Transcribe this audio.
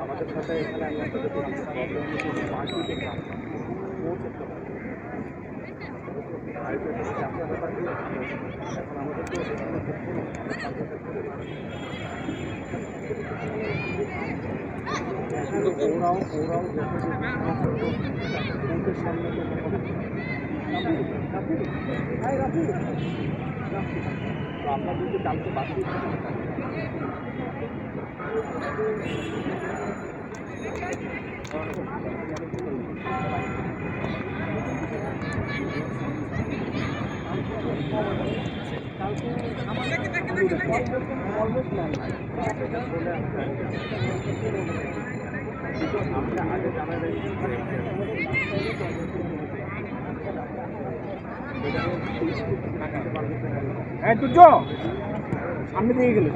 আমাদের সাথে এখানে আমি মিনিট পৌঁছতে পারি এখন আমাদের তো এখানে কিন্তু ওরাও ওরাও যখন সামনে আপনার যদি কালকে বাকি আমরা আগে এই তুর্য সামনে দিয়ে গেলে।